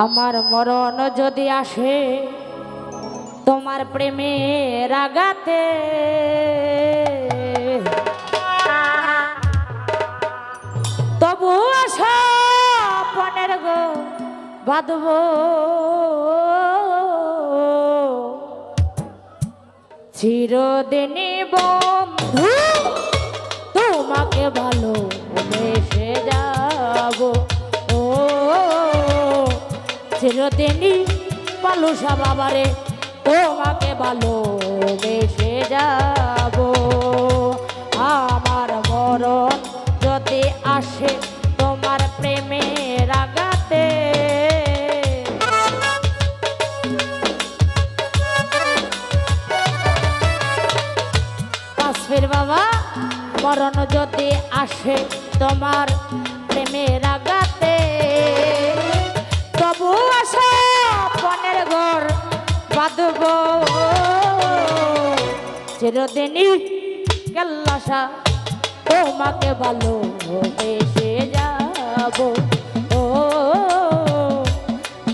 আমার মরণ যদি আসে, তোমার প্রেমের আগাতে তবু পনেরো গো বাঁধব। চিরদিনই বন্ধু, তোমাকে ভালো বেসে যাব। চিরদিনই পালুসা বাবারে তোমাকে ভালো বেসে যাব। আমার মরণ যদি আসে, তোমার প্রেমের রাগাতে। কাশ্মীর বাবা, মরণ যদি আসে, তোমার প্রেমের আগাতে চিরদিনই কেল্লাসা তোমাকে ভালো এসে যাব। ও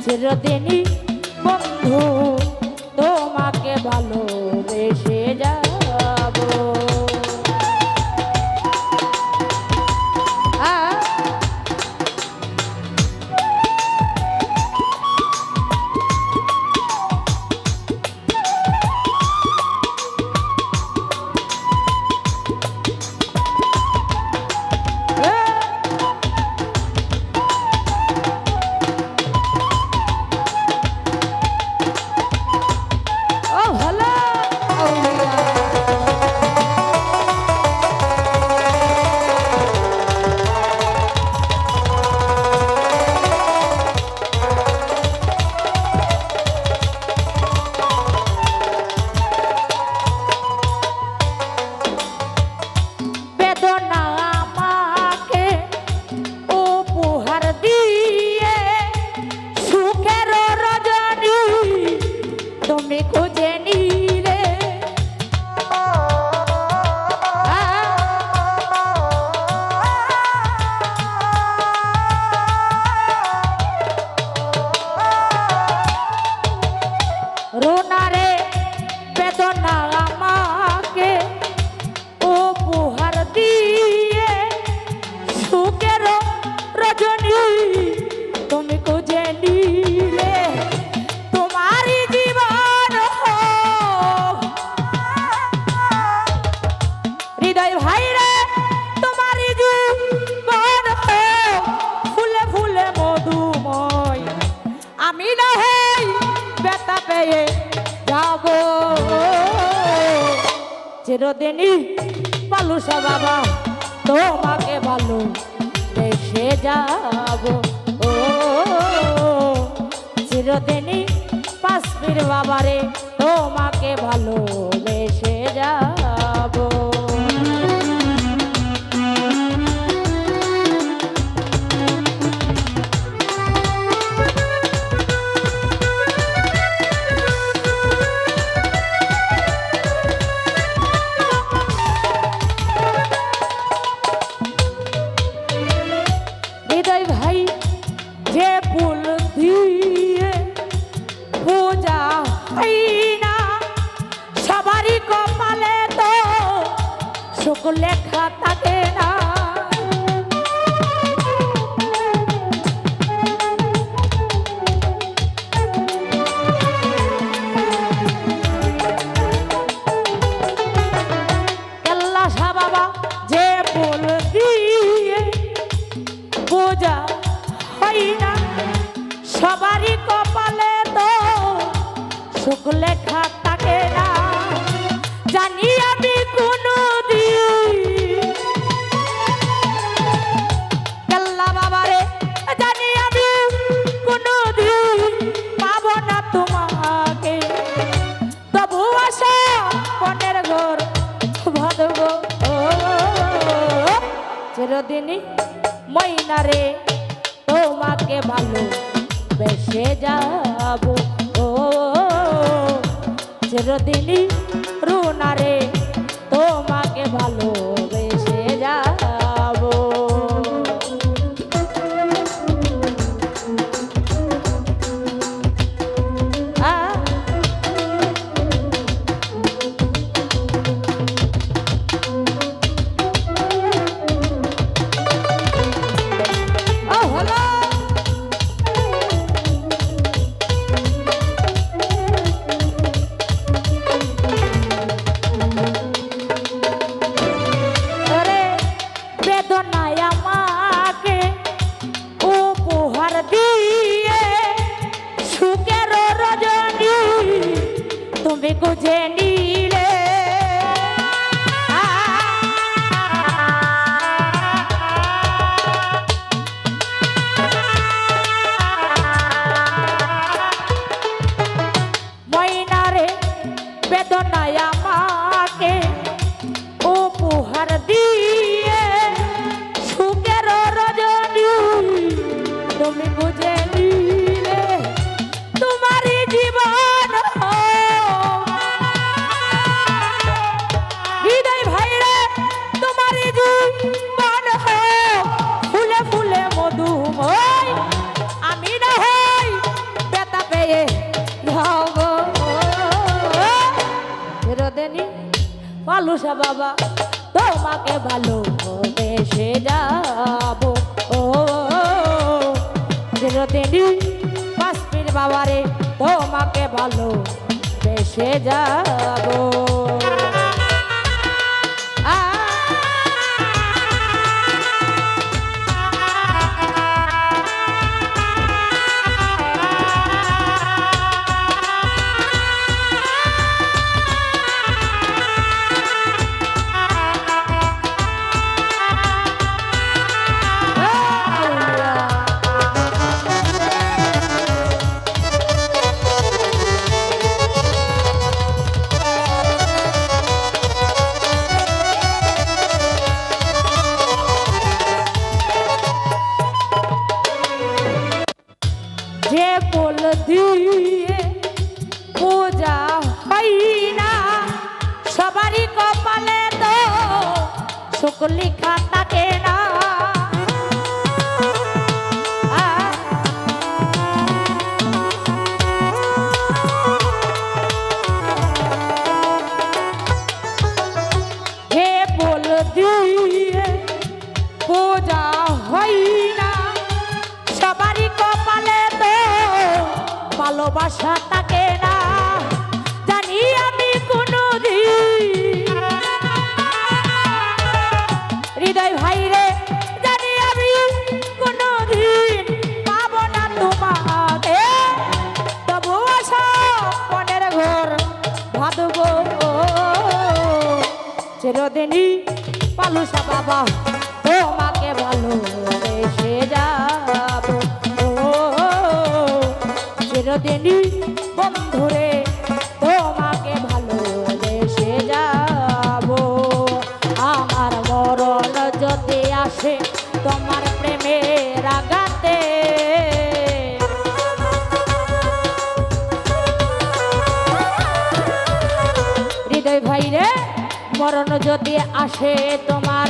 চিরদিনই বন্ধু। তুমি খুঁজে নিলে। রোনারে বেদনা হৃদয় ভাই রে, তোমারই ফুলে ফুলে মধুময়। আমি না হই বেতা পেয়ে যাব। চিরদিনই পালুসা বাবা তোমাকে ভালো দেশে যাব। ও, চিরদিনই পাশবির বাবারে তোমাকে ভালো না সবারই কপালে তো সুখ লেখা থাকে না। চিরদিনই ময়নারে তোমাকে ভালো বেসে যাব। ও চিরদিনই রুনারে দিয়ে সুখের রজনী তুমি গুজে নিলে পালুসা বাবা। তোমাকে ভালো বেসে যাব ও চিরদিনই কাশ্মীর বাবারে তোমাকে ভালো বেসে যাব যে বল দিয়ে পূজা হই না। সবারই কপালে তো শুকলি লিখা থাকে না। চিরদিনই পালুসা বাবা। তোমাকে ভালোবেসে যাব ও চিরদিনই বন্ধুরে তোমাকে ভালোবেসে যাব আমার মরণ যদি আসে, তোমার মরণ যদি আসে তোমার